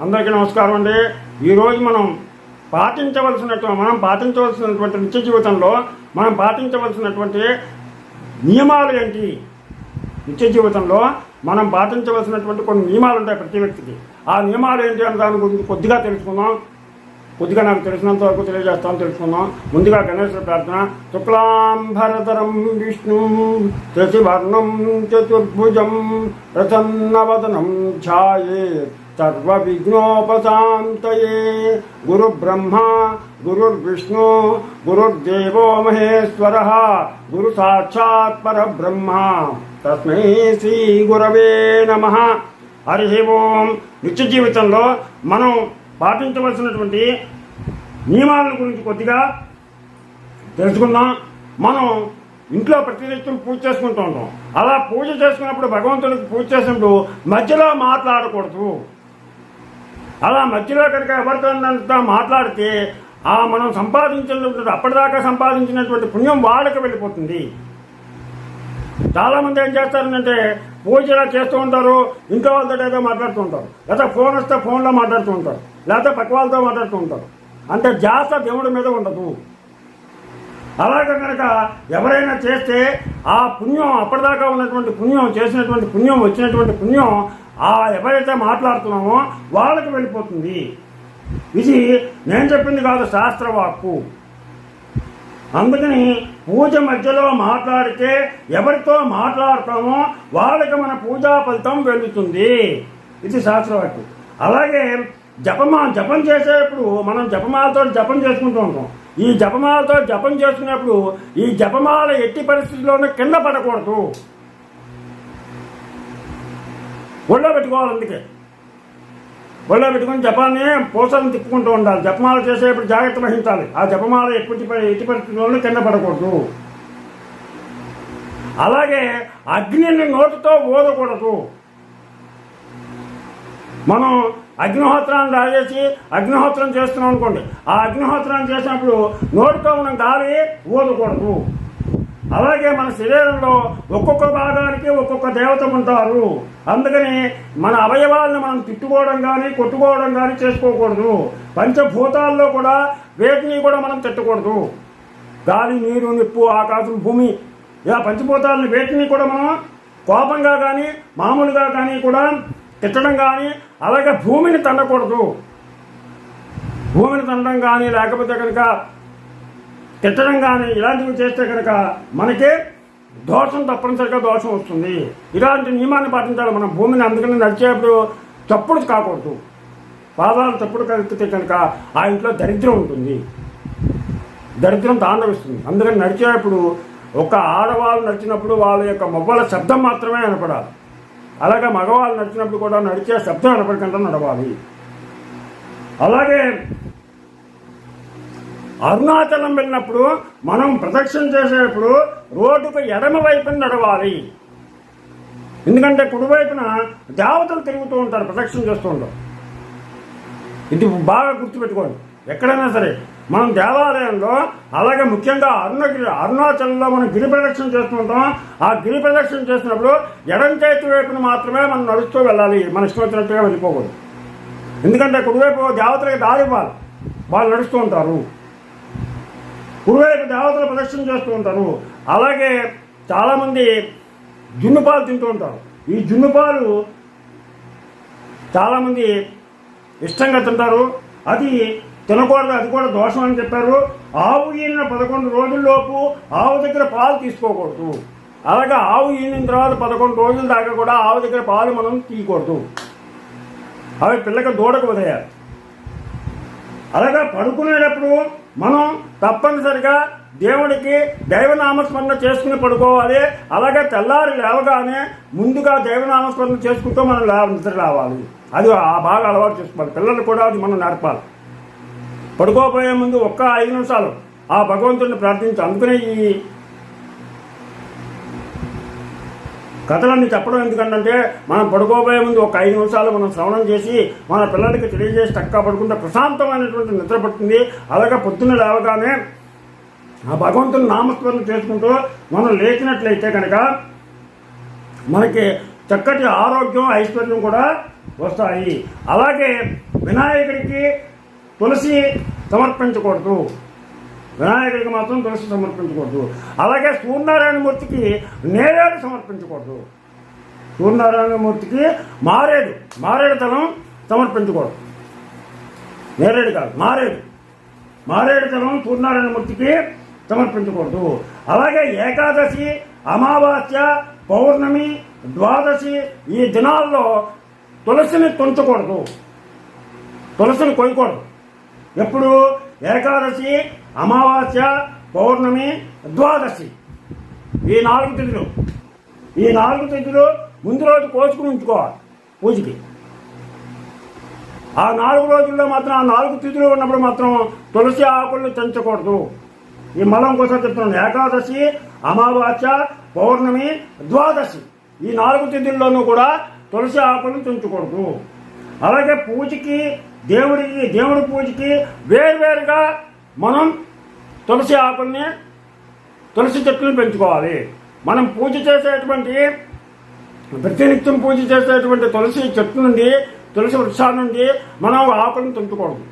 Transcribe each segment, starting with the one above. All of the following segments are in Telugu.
అందరికీ నమస్కారం అండి. ఈరోజు మనం పాటించవలసినటువంటి మనం పాటించవలసినటువంటి నిత్య జీవితంలో మనం పాటించవలసినటువంటి నియమాలు ఏంటి? నిత్య జీవితంలో మనం పాటించవలసినటువంటి కొన్ని నియమాలు ఉంటాయి ప్రతి వ్యక్తికి. ఆ నియమాలు ఏంటి అని దాని గురించి కొద్దిగా తెలుసుకుందాం. కొద్దిగా నాకు తెలిసినంత వరకు తెలియజేస్తాను తెలుసుకుందాం. ముందుగా గణేశ్వర ప్రార్థన. శుక్లాంబరధరం విష్ణు శశివర్ణం చతుర్భుజం ప్రసన్నవదనం ఛాయే. సర్వ విఘ్నోపశాంతయే గురు బ్రహ్మ గురుర్విష్ణు గురుర్దేవో మహేశ్వర గురు సాక్షాత్ పరబ్రహ్మ. తస్మై శ్రీ గురవే నమ. హరి ఓం. నిత్య జీవితంలో మనం పాటించవలసినటువంటి నియమాల గురించి కొద్దిగా తెలుసుకుందాం. మనం ఇంట్లో ప్రతినిత్యం పూజ చేసుకుంటూ ఉంటాం. అలా పూజ చేసుకున్నప్పుడు భగవంతుడికి పూజ చేసినప్పుడు మధ్యలో మాట్లాడకూడదు. అలా మధ్యలో కనుక ఎవరితో మాట్లాడితే ఆ మనం సంపాదించినటువంటి అప్పటిదాకా సంపాదించినటువంటి పుణ్యం వాళ్ళకి వెళ్ళిపోతుంది. చాలామంది ఏం చేస్తారంటే పూజలా చేస్తూ ఉంటారు ఇంట్లో వాళ్ళతో ఏదో మాట్లాడుతూ ఉంటారు. లేదా ఫోన్ వస్తే ఫోన్లో మాట్లాడుతూ ఉంటారు. లేకపోతే పక్క వాళ్ళతో మాట్లాడుతూ ఉంటారు. అంటే జాస దేవుడి మీద ఉండదు. అలాగే కనుక ఎవరైనా చేస్తే ఆ పుణ్యం అప్పటిదాకా ఉన్నటువంటి పుణ్యం చేసినటువంటి పుణ్యం వచ్చినటువంటి పుణ్యం ఆ ఎవరైతే మాట్లాడుతున్నామో వాళ్ళకి వెళ్ళిపోతుంది. ఇది నేను చెప్పింది కాదు శాస్త్రవాక్కు అందుకని పూజ మధ్యలో మాట్లాడితే ఎవరితో మాట్లాడతామో వాళ్ళకి మన పూజా ఫలితం వెళుతుంది ఇది శాస్త్రవాక్యం అలాగే జపమా జపం చేసేటప్పుడు మనం జపమాలతో జపం చేసుకుంటూ ఉంటాం. ఈ జపమాలతో జపం చేసుకునేప్పుడు ఈ జపమాల ఎట్టి పరిస్థితుల్లోనూ కింద పడకూడదు. ఒళ్ళో పెట్టుకోవాలి అందుకే. ఒళ్ళో పెట్టుకుని జపాన్ని పూసలను తిప్పుకుంటూ ఉండాలి. జపమాల చేసేప్పుడు జాగ్రత్త వహించాలి. ఆ జపమాల ఎక్కువ ఎట్టి పరిస్థితుల్లో కింద పడకూడదు. అలాగే అగ్నిని నోటితో ఊదకూడదు. మనం అగ్నిహోత్రాన్ని రాజేసి అగ్నిహోత్రం చేస్తున్నాం అనుకోండి. ఆ అగ్నిహోత్రాన్ని చేసినప్పుడు నోటితో ఉన్న గాలి ఊదకూడదు. అలాగే మన శరీరంలో ఒక్కొక్క భాగానికి ఒక్కొక్క దేవత ఉంటారు. అందుకని మన అవయవాలను మనం తిట్టుకోవడం కానీ కొట్టుకోవడం కానీ చేసుకోకూడదు. పంచభూతాల్లో కూడా వేటిని కూడా మనం తిట్టకూడదు. గాలి నీరు నిప్పు ఆకాశం భూమి ఇలా పంచభూతాలను వేటిని కూడా మనం కోపంగా కానీ మామూలుగా కానీ కూడా తిట్టడం కానీ అలాగే భూమిని తండకూడదు భూమిని తండడం కానీ లేకపోతే కనుక తిట్టడం కానీ ఇలాంటివి చేస్తే కనుక మనకే దోషం తప్పనిసరిగా దోషం వస్తుంది. ఇలాంటి నియమాన్ని పాటించాలి మనం భూమిని అందుకని నడిచేప్పుడు తప్పుడు కాకూడదు. పాదాలు తప్పుడు కలిగితే కనుక ఆ ఇంట్లో దరిద్రం ఉంటుంది. దరిద్రం తాండవిస్తుంది. అందుకని నడిచేటప్పుడు ఒక ఆడవాళ్ళు నడిచినప్పుడు వాళ్ళ యొక్క మొబ్బల శబ్దం మాత్రమే వినపడాలి. అలాగే మగవాళ్ళు నడిచినప్పుడు కూడా నడిచే శబ్దం వినపడకుండా నడవాలి. అలాగే అరుణాచలం వెళ్ళినప్పుడు మనం ప్రదక్షిణ చేసేటప్పుడు రోడ్డుకు ఎడమ వైపున నడవాలి. ఎందుకంటే కుడివైపున దేవతలు తిరుగుతూ ఉంటారు ప్రదక్షిణ చేస్తూ ఉంటారు. ఇది బాగా గుర్తుపెట్టుకోండి. ఎక్కడైనా సరే మనం దేవాలయంలో అలాగే ముఖ్యంగా అరుణగిరి అరుణాచలంలో మనం గిరి ప్రదక్షిణ చేస్తుంటాం ఆ గిరి ప్రదక్షిణ చేసినప్పుడు ఎడం చేతి వైపున మాత్రమే మనం నడుస్తూ వెళ్ళాలి. మన ఇష్టం వచ్చినట్టుగా వెళ్ళిపోకూడదు. ఎందుకంటే కుడివైపు దేవతలకి దారి ఇవ్వాలి. వాళ్ళు నడుస్తూ ఉంటారు. కుడివైపు దేవతలు ప్రదక్షిణ చేస్తూ ఉంటారు. అలాగే చాలామంది జున్ను పాలు తింటూ ఉంటారు. ఈ జున్ను పాలు చాలామంది ఇష్టంగా తింటారు. అది తినకూడదు అది కూడా దోషం అని చెప్పారు. ఆవు ఈనిన పదకొండు రోజుల్లోపు ఆవు దగ్గర పాలు తీసుకోకూడదు. అలాగే ఆవు ఈనిన తర్వాత పదకొండు రోజుల దాకా కూడా ఆవు దగ్గర పాలు మనం తీయకూడదు. అవి పిల్లకి దూడకు వదిలేయాలి. అలాగా పడుకునేటప్పుడు మనం తప్పనిసరిగా దేవుడికి దైవనామస్మరణ చేసుకుని పడుకోవాలి. అలాగే తెల్లారి లేవగానే ముందుగా దైవనామస్మరణ చేసుకుంటూ మనం లే నిద్ర రావాలి అది ఆ బాగా అలవాటు చేసుకోవాలి. పిల్లలు కూడా అది మనం నడపాలి పడుకోబోయే ముందు ఒక్క ఐదు నిమిషాలు ఆ భగవంతుడిని ప్రార్థించి అందుకనే ఈ కథలన్నీ చెప్పడం ఎందుకంటే మనం పడుకోబోయే ముందు ఒక ఐదు నిమిషాలు మనం శ్రవణం చేసి మన పిల్లలకి తెలియజేసి చక్కగా పడుకుంటే ప్రశాంతమైనటువంటి నిద్ర పడుతుంది అలాగే పొద్దున్న లేవగానే ఆ భగవంతుని నామస్మరణ చేసుకుంటూ మనం లేచినట్లయితే కనుక మనకి చక్కటి ఆరోగ్యం ఐశ్వర్యం కూడా వస్తాయి. అలాగే వినాయకుడికి తులసి సమర్పించకూడదు. వినాయకుడికి మాత్రం తులసి సమర్పించకూడదు. అలాగే సూర్యనారాయణ మూర్తికి నేరేడు సమర్పించకూడదు. సూర్యనారాయణ మూర్తికి మారేడు మారేడు తలం సమర్పించకూడదు. నేరేడు కాదు మారేడు. మారేడు తలం సూర్యనారాయణ మూర్తికి సమర్పించకూడదు. అలాగే ఏకాదశి అమావాస్య పౌర్ణమి ద్వాదశి ఈ దినాల్లో తులసిని తుంచకూడదు. తులసిని కొయ్యకూడదు. ఎప్పుడు? ఏకాదశి అమావాస్య పౌర్ణమి ద్వాదశి. ఈ నాలుగు తిథులు. ఈ నాలుగు తిథులు ముందు రోజు కోసుకుని ఉంచుకోవాలి పూజకి. ఆ నాలుగు రోజుల్లో మాత్రం ఆ నాలుగు తిథులు ఉన్నప్పుడు మాత్రం తులసి ఆకులను తెంచకూడదు. ఈ మలం కోసం చెప్తున్నాను. ఏకాదశి అమావాస్య పౌర్ణమి ద్వాదశి. ఈ నాలుగు తిథుల్లోనూ కూడా తులసి ఆకులను తెంచకూడదు. అలాగే పూజకి దేవుడికి దేవుడి పూజకి వేరువేరుగా మనం తులసి ఆకుల్ని తులసి చెట్లను పెంచుకోవాలి. మనం పూజ చేసేటువంటి ప్రతినిత్యం పూజ చేసేటువంటి తులసి చెట్టు నుండి తులసి వృక్షాల నుండి మనం ఆకులను తుంచకూడదు.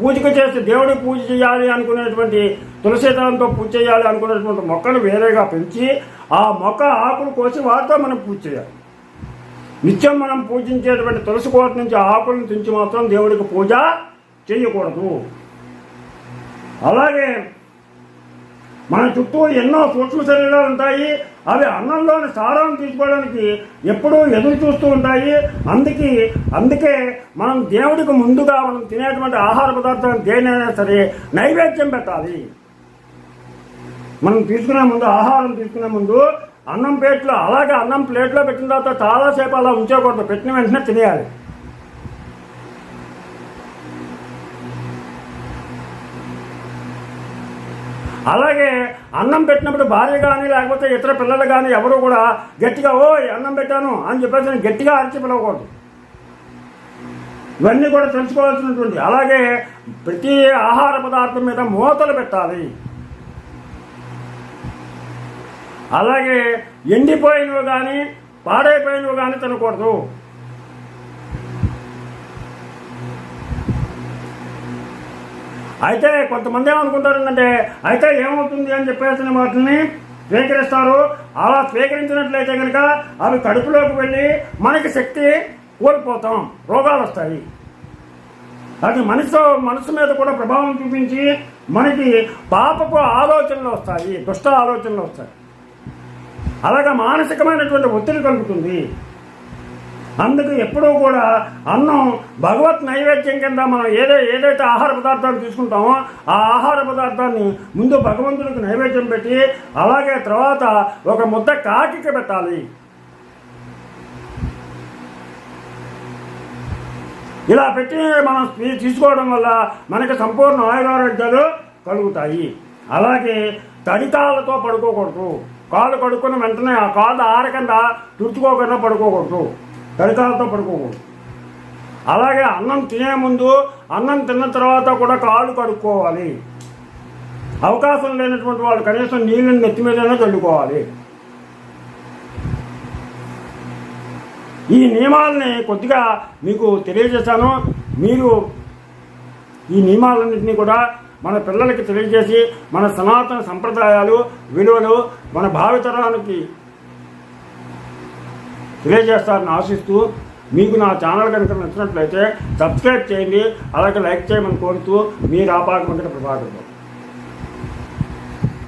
పూజకు చేస్తే దేవుడికి పూజ చేయాలి అనుకునేటువంటి తులసి దళంతో పూజ చేయాలి అనుకునేటువంటి మొక్కను వేరేగా పెంచి ఆ మొక్క ఆకులు కోసి వాటితో మనం పూజ చేయాలి. నిత్యం మనం పూజించేటువంటి తులసి కోట నుంచి ఆకులను తుంచి మాత్రం దేవుడికి పూజ చేయకూడదు. అలాగే మన చుట్టూ ఎన్నో సూక్ష్మ శరీరాలు ఉంటాయి. అవి అన్నంలోని సారాన్ని తీసుకోవడానికి ఎప్పుడూ ఎదురు చూస్తూ ఉంటాయి. అందుకే అందుకే మనం దేవుడికి ముందుగా మనం తినేటువంటి ఆహార పదార్థాలు దేనైనా సరే నైవేద్యం పెట్టాలి. మనం తీసుకునే ముందు ఆహారం తీసుకునే ముందు అన్నం ప్లేట్లో అలాగే అన్నం ప్లేట్లో పెట్టిన తర్వాత చాలాసేపు అలా ఉంచకూడదు. పెట్టిన వెంటనే తినేయాలి. అలాగే అన్నం పెట్టినప్పుడు భార్య కానీ లేకపోతే ఇతర పిల్లలు కానీ ఎవరు కూడా గట్టిగా ఓ అన్నం పెట్టాను అని చెప్పేసి గట్టిగా అరిచి పిలవకూడదు. ఇవన్నీ కూడా తెలుసుకోవాల్సినటువంటి అలాగే ప్రతి ఆహార పదార్థం మీద మూతలు పెట్టాలి. అలాగే ఎండిపోయినవి కానీ పాడైపోయినవి కానీ తినకూడదు. అయితే కొంతమంది ఏమనుకుంటారంటే అయితే ఏమవుతుంది అని చెప్పేసిన వాటిని స్వీకరిస్తారు. అలా స్వీకరించినట్లయితే కనుక అవి కడుపులోకి వెళ్ళి మనకి శక్తి కోల్పోతాం రోగాలు వస్తాయి. అది మనసు మనసు మీద కూడా ప్రభావం చూపించి మనకి పాపపు ఆలోచనలు వస్తాయి దుష్ట ఆలోచనలు వస్తాయి. అలాగే మానసికమైనటువంటి ఒత్తిడి కలుగుతుంది. అందుకు ఎప్పుడూ కూడా అన్నం భగవత్ నైవేద్యం కింద మనం ఏదో ఏదైతే ఆహార పదార్థాలు తీసుకుంటామో ఆ ఆహార పదార్థాన్ని ముందు భగవంతుడికి నైవేద్యం పెట్టి అలాగే తర్వాత ఒక ముద్ద కాకికి పెట్టాలి. ఇలా పెట్టి మనం తీసుకోవడం వల్ల మనకి సంపూర్ణ ఆయురారోగ్యాలు కలుగుతాయి. అలాగే తడితాలతో పడుకోకూడదు. కాళ్ళు కడుక్కున్న వెంటనే ఆ కాళ్ళు ఆరకుండా తుడుచుకోకుండా పడుకోకూడదు. తడికాళ్ళతో పడుకోకూడదు. అలాగే అన్నం తినే ముందు అన్నం తిన్న తర్వాత కూడా కాళ్ళు కడుక్కోవాలి. అవకాశం లేనటువంటి వాళ్ళు కనీసం నీళ్ళని నెత్తి మీదనే చల్లుకోవాలి. ఈ నియమాలని కొద్దిగా మీకు తెలియజేశాను. మీరు ఈ నియమాలన్నింటినీ కూడా మన పిల్లలకి తెలియజేసి మన సనాతన సంప్రదాయాలు విలువలు మన భావితరానికి తెలియజేస్తారని ఆశిస్తూ మీకు నా ఛానల్ కనుక నచ్చినట్లయితే సబ్స్క్రైబ్ చేయండి అలాగే లైక్ చేయమని కోరుతూ మీరు ఆపాకమంటే ప్రభాకర్